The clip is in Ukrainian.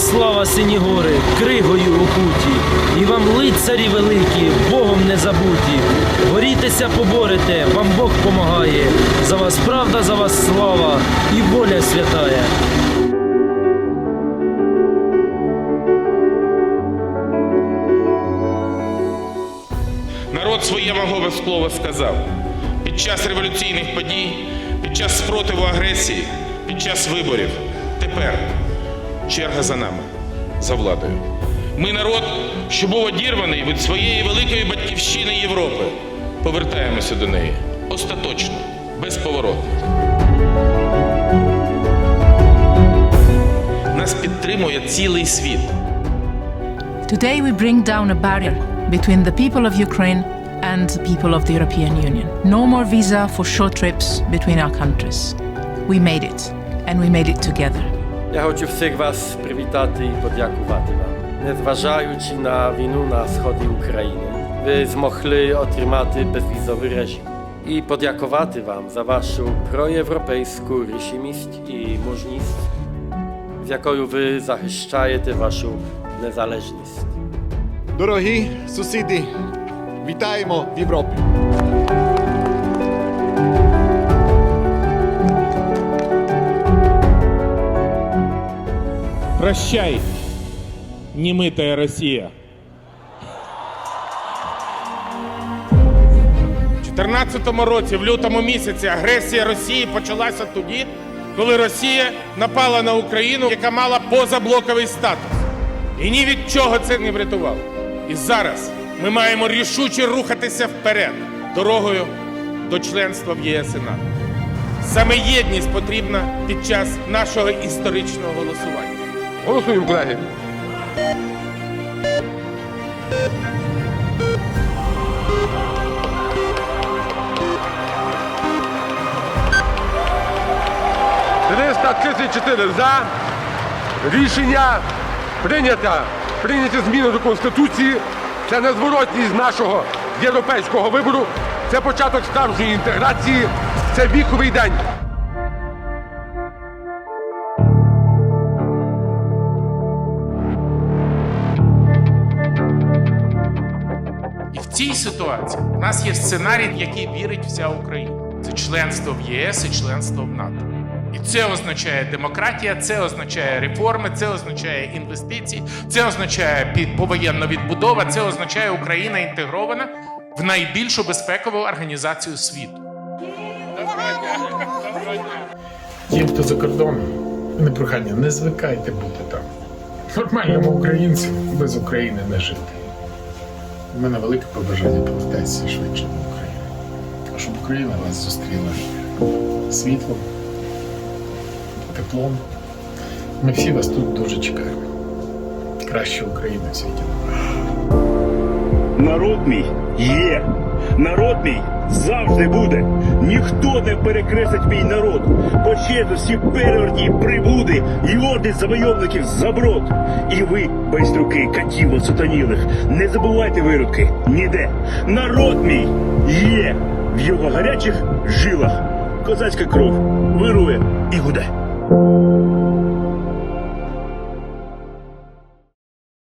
слава сині гори, кригою окуті, і вам лицарі великі, Богом не забуті. Борітеся, поборете, вам Бог помагає. За вас правда, за вас слава і воля святая. Народ своє магове слово сказав. Під час революційних подій, під час спротиву агресії, під час виборів. Тепер черга за нами, за владою. Ми народ, що був одірваний від своєї великої батьківщини Європи. Повертаємося до неї остаточно, безповоротно. Нас підтримує цілий світ. Today we bring down a barrier between the people of Ukraine and the people of the European Union. No more visa for short trips between our countries. We made it, and we made it together. Я хочу всіх вас привітати і подякувати вам. Незважаючи на війну на сході України, ви змогли отримати безвізовий режим. І подякувати вам за вашу проєвропейську рішимість і мужність, з якою ви захищаєте вашу незалежність. Дорогі сусіди, вітаємо в Європі. Прощай, немытая Россия. У 2014 році, в лютому місяці, агресія Росії почалася тоді, коли Росія напала на Україну, яка мала позаблоковий статус. І ні від чого це не врятувало. І зараз ми маємо рішуче рухатися вперед дорогою до членства в ЄС і НАТО. Саме єдність потрібна під час нашого історичного голосування. Голосуємо, колеги. Триста тридцять чотири за. Рішення прийнято. Прийняті зміни до Конституції. Це незворотність нашого європейського вибору. Це початок справжньої інтеграції. Це віковий день. Цій ситуації у нас є сценарій, в який вірить вся Україна. Це членство в ЄС і членство в НАТО. І це означає демократія, це означає реформи, це означає інвестиції, це означає повоєнна відбудова, це означає Україна інтегрована в найбільшу безпекову організацію світу. Ті, хто за кордоном, не прохання, не звикайте бути там. Нормальному українцю без України не жити. У мене велике побажання повертатися швидше до України, Щоб Україна вас зустріла світлом, теплом. Ми всі вас тут дуже чекаємо. Краще України в світі. Народ мій є. Народ мій завжди буде. Ніхто не перекреслить мій народ. Почесності перевертні прибуди і орди завойовників заброд. І ви, байструки, катів осатанілих, не забувайте виродки ніде. Народ мій є в його гарячих жилах. Козацька кров вирує і гуде.